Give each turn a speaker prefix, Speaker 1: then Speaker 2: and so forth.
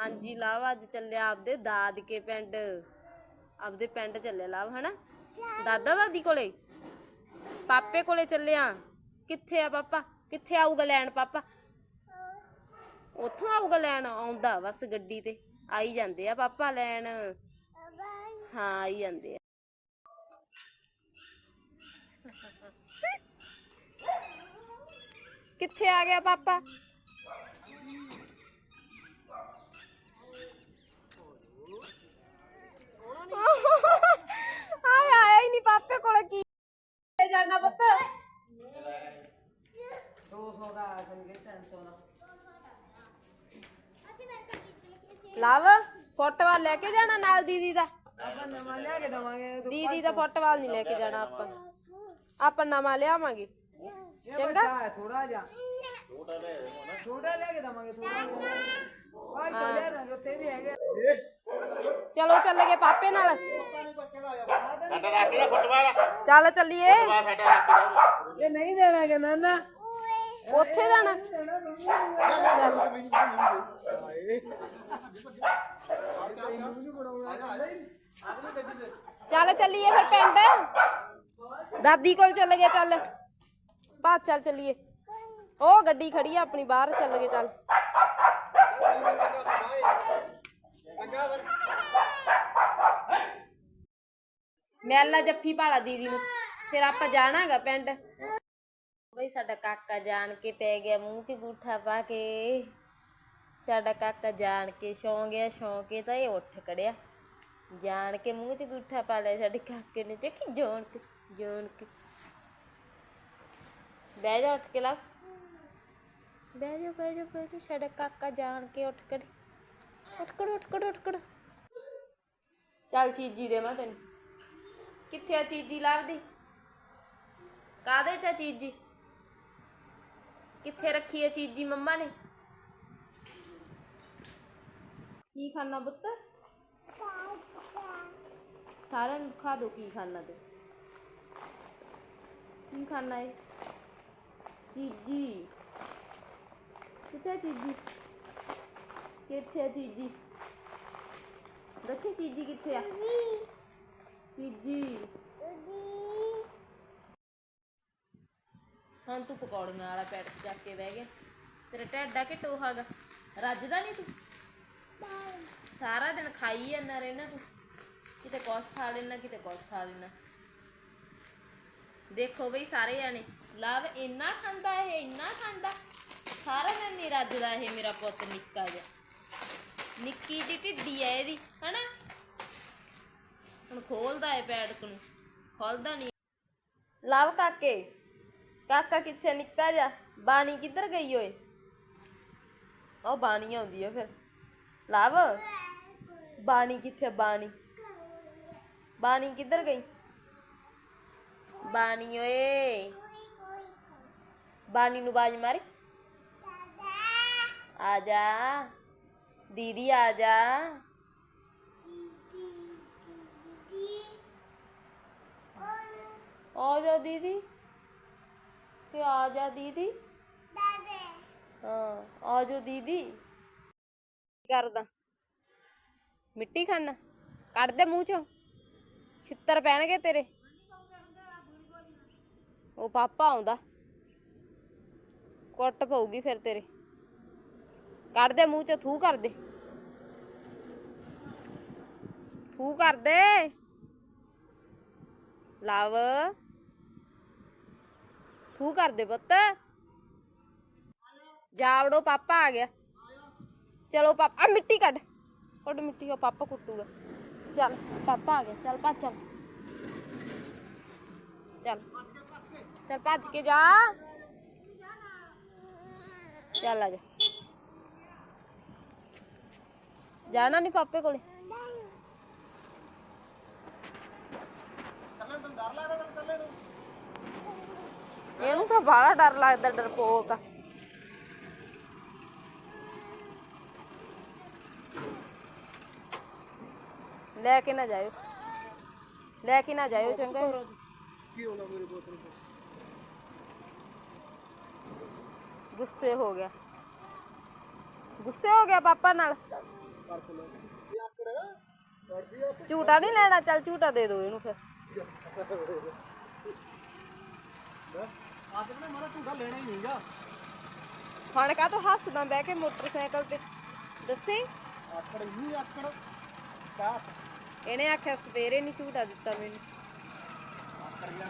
Speaker 1: ਹਾਂਜੀ ਲਾਭ ਅੱਜ ਚੱਲਿਆ ਆਪਦੇ ਦਾਦਕੇ ਪਿੰਡ। ਆਪਦੇ ਪਿੰਡ ਚੱਲਿਆ ਲਾਭ ਹਨਾ? ਦਾਦਾ ਦਾਦੀ ਕੋਲੇ? ਪਾਪੇ ਕੋਲੇ ਚੱਲਿਆ ਕਿੱਥੇ ਆ ਪਾਪਾ? ਕਿੱਥੇ ਆਊਗਾ ਲੈਣ ਪਾਪਾ? ਉੱਥੋਂ ਆਊਗਾ ਲੈਣ, ਆਉਂਦਾ ਬਸ ਗੱਡੀ ਤੇ। ਆਈ ਜਾਂਦੇ ਆ ਪਾਪਾ ਲੈਣ। ਹਾਂ, ਆਈ ਜਾਂਦੇ ਆ। ਕਿੱਥੇ ਆ ਗਿਆ ਪਾਪਾ ਆਏ ਆਇਆ ਹੀ ਨਹੀਂ ਪਾਪੇ ਕੋਲ ਕੀ ਜਾਣਾ ਪੁੱਤ
Speaker 2: 200 ਦਾ ਆ ਜਾਣਗੇ 300 ਦਾ
Speaker 1: ਲਵ ਫੁੱਟਬਾਲ ਲੈ ਕੇ ਜਾਣਾ ਨਾਲ ਦੀਦੀ ਦਾ?
Speaker 2: ਆਪਾਂ ਨਵਾਂ ਲਿਆ ਕੇ ਦਵਾਂਗੇ
Speaker 1: ਦੀਦੀ ਦਾ ਫੁੱਟਬਾਲ ਨਹੀਂ ਲੈ ਕੇ ਜਾਣਾ ਆਪਾਂ। ਆਪਾਂ ਨਵਾਂ ਲਿਆਵਾਂਗੇ।
Speaker 2: ਚੰਗਾ? ਥੋੜਾ ਜਿਹਾ। ਛੋਟਾ ਲੈ ਕੇ ਦਵਾਂਗੇ ਥੋੜਾ ਜਿਹਾ ਆਹ ਚੱਲਿਆ ਨਾ ਉੱਥੇ ਵੀ ਹੈਗੇ।
Speaker 1: ਚਲੋ ਚੱਲ ਗਏ ਪਾਪੇ ਨਾਲ।
Speaker 3: ਸਾਡਾ ਰੱਖ ਲਿਆ ਫੁੱਟਬਾਲ।
Speaker 1: ਚੱਲ ਚੱਲੀਏ।
Speaker 3: ਫੁੱਟਬਾਲ ਸਾਡਾ ਰੱਖ ਲਿਆ।
Speaker 2: ਇਹ ਨਹੀਂ ਦੇਣਾ ਕਿ ਨਾਨਾ।
Speaker 1: ਉੱਥੇ ਜਾਣਾ ਚੱਲ ਚੱਲੀਏ ਫਿਰ ਪਿੰਡ ਦਾਦੀ ਕੋਲ ਚੱਲ ਗਏ ਚੱਲ ਬਾਅਦ ਚੱਲ ਚੱਲੀਏ ਉਹ ਗੱਡੀ ਖੜੀ ਆ ਆਪਣੀ ਬਾਹਰ ਚੱਲ ਗਏ ਚੱਲ ਮੈਲਾ ਜੱਫੀ ਭਾਲਾ ਦੀਦੀ ਨੂੰ ਫਿਰ ਆਪਾਂ ਜਾਣਾਗਾ ਪਿੰਡ ਬਈ ਸਾਡਾ ਕਾਕਾ ਜਾਣ ਕੇ ਪੈ ਗਿਆ ਮੂੰਹ 'ਚ ਗੂਠਾ ਪਾ ਕੇ ਸਾਡਾ ਕਾਕਾ ਜਾਣ ਕੇ ਸੌਂ ਗਿਆ ਸੌਂ ਕੇ ਤਾਂ ਇਹ ਉੱਠ ਕੜਿਆ ਜਾਣ ਕੇ ਮੂੰਹ 'ਚ ਗੂਠਾ ਪਾ ਲਿਆ ਸਾਡੇ ਕਾਕੇ ਨੇ ਚੱਕੀ ਜਾਣ ਕੇ ਜਾਣ ਕੇ ਬਹਿ ਜਾ ਉੱਠ ਕੇ ਲਾ ਬਹਿ ਜਾ ਬਹਿ ਜਾ ਬਹਿ ਜਾ ਸਾਡਾ ਕਾਕਾ ਜਾਣ ਕੇ ਉੱਠ ਕੜ ਉੱਠ ਕੜ ਉੱਠ ਕੜ ਉੱਠ ਕੜ ਚੱਲ ਚੀਜੀ ਦੇ ਮੈਂ ਤੈਨੂੰ ਕਿੱਥੇ ਆ ਚੀਜੀ ਲੱਭਦੀ ਕਾਦੇ ਚ ਆ ਚੀਜੀ ਕਿੱਥੇ ਰੱਖੀ ਹੈ ਚੀਜੀ ਮੰਮਾ ਨੇ? ਕੀ ਖਾਣਾ ਪੁੱਤ? ਸਾਰਿਆਂ ਨੂੰ ਖਾ ਦੋ ਕੀ ਖਾਣਾ ਤੇ। ਕੀ ਖਾਣਾ ਹੈ ਚੀਜੀ। ਕਿੱਥੇ ਆ ਚੀਜੀ? ਕਿੱਥੇ ਆ ਚੀਜੀ? ਦੱਸੇ ਚੀਜੀ ਕਿੱਥੇ ਆ? ਚੀਜੀ। ਹੁਣ ਤੂੰ ਪਕੌੜੀਆਂ ਵਾਲਾ ਪੈਟ ਚੱਕ ਕੇ ਬਹਿ ਗਿਆ। ਤੇਰਾ ਢਿੱਡਾ ਕਿ ਟੋਹਾਗਾ ਰੱਜਦਾ ਨਹੀਂ ਤੂੰ? ਸਾਰਾ ਦਿਨ ਖਾਈ ਜਾਂਦਾ ਰਹਿਣਾ ਤੂੰ। ਕਿਤੇ ਕੁਛ ਖਾ ਲੈਣਾ ਕਿਤੇ ਕੁਛ ਖਾ ਲੈਣਾ ਦੇਖੋ ਬਈ ਸਾਰੇ ਜਾਣੇ, ਲਵ ਇੰਨਾ ਖਾਂਦਾ ਇਹ, ਇੰਨਾ ਖਾਂਦਾ। ਸਾਰਾ ਦਿਨ ਨਹੀਂ ਰੱਜਦਾ ਇਹ ਮੇਰਾ ਪੁੱਤ ਨਿੱਕਾ ਜਿਹਾ। ਨਿੱਕੀ ਜਿਹੀ ਢਿੱਡੀ ਐ ਇਹਦੀ, ਹਨਾ? ਹੁਣ ਖੋਲਦਾ ਏ ਪੈਡਕ ਨੂੰ ਖੋਲਦਾ ਨਹੀਂ ਲਵ ਕਾਕੇ ਕਾਕਾ ਕਿੱਥੇ ਨਿੱਕਾ ਜਾ ਬਾਣੀ ਕਿੱਧਰ ਗਈ ਓਏ ਉਹ ਬਾਣੀ ਆਉਂਦੀ ਆ ਫਿਰ ਲਵ ਬਾਣੀ ਕਿੱਥੇ ਆ? ਬਾਣੀ ਬਾਣੀ ਕਿੱਧਰ ਗਈ ਬਾਣੀ ਓਏ ਬਾਣੀ ਨੂੰ ਬਾਜ ਮਾਰੀ ਆ ਜਾ ਦੀਦੀ ਆ ਜਾ ਆ ਜਾ ਦੀਦੀ ਕਿ ਆ ਜਾ ਦੀਦੀ। ਹਾਂ ਆ ਜਾ ਦੀਦੀ। ਕਰਦਾ? ਮਿੱਟੀ ਖਾਣਾ ਕੱਢ ਦੇ ਮੂੰਹ ਚੋਂ। ਛਿੱਤਰ ਪੈਣਗੇ ਤੇਰੇ। ਉਹ ਪਾਪਾ ਆਉਂਦਾ। ਕੁੱਟ ਪਊਗੀ ਫਿਰ ਤੇਰੇ। ਕੱਢ ਦੇ ਮੂੰਹ ਚੋਂ ਥੂ ਕਰ ਦੇ। ਥੂ ਕਰ ਦੇ। ਲਵ। ਥੂ ਕਰ ਦੇ ਪੁੱਤ ਜਾਵੜੋ ਪਾਪਾ ਆ ਗਿਆ ਚਲੋ ਪਾਪਾ ਆ ਮਿੱਟੀ ਕੱਢ ਕੱਢ ਮਿੱਟੀ ਉਹ ਪਾਪਾ ਕੁੱਟੂਗਾ ਚੱਲ ਪਾਪਾ ਆ ਗਿਆ ਚੱਲ ਭੱਜ ਚੱਲ ਚੱਲ ਚੱਲ ਭੱਜ ਕੇ ਜਾ ਚੱਲ ਆ ਜਾ ਜਾਣਾ ਨਹੀਂ ਪਾਪੇ ਕੋਲੇ ਇਹਨੂੰ ਤਾਂ ਬਾਹਲਾ ਡਰ ਲੱਗਦਾ ਡਰਪੋਕ ਆ ਲੈ ਕੇ ਨਾ ਜਾਇਓ ਲੈ ਕੇ ਨਾ ਜਾਇਓ ਚੰਗਾ ਗੁੱਸੇ ਹੋ ਗਿਆ ਗੁੱਸੇ ਹੋ ਗਿਆ ਪਾਪਾ ਨਾਲ ਝੂਟਾ ਨਹੀਂ ਲੈਣਾ ਚੱਲ ਝੂਟਾ ਦੇ ਦਿਓ ਇਹਨੂੰ ਫਿਰ
Speaker 3: ਆਸਕ ਨੇ ਮਾਰਾ ਝੂਠਾ ਲੈਣਾ ਹੀ ਨਹੀਂਗਾ।
Speaker 1: ਹੁਣ ਕਾ ਤੂੰ ਹੱਸਦਾ ਬਹਿ ਕੇ ਮੋਟਰਸਾਈਕਲ ਤੇ? ਦੱਸੀ?
Speaker 3: ਆਕੜ ਹੀ ਆਕੜ। ਕਾ
Speaker 1: ਇਹਨੇ ਆਖਿਆ ਸਵੇਰੇ ਨਹੀਂ ਝੂਟਾ ਦਿੱਤਾ ਮੈਨੂੰ।
Speaker 3: ਆਕੜ ਗਿਆ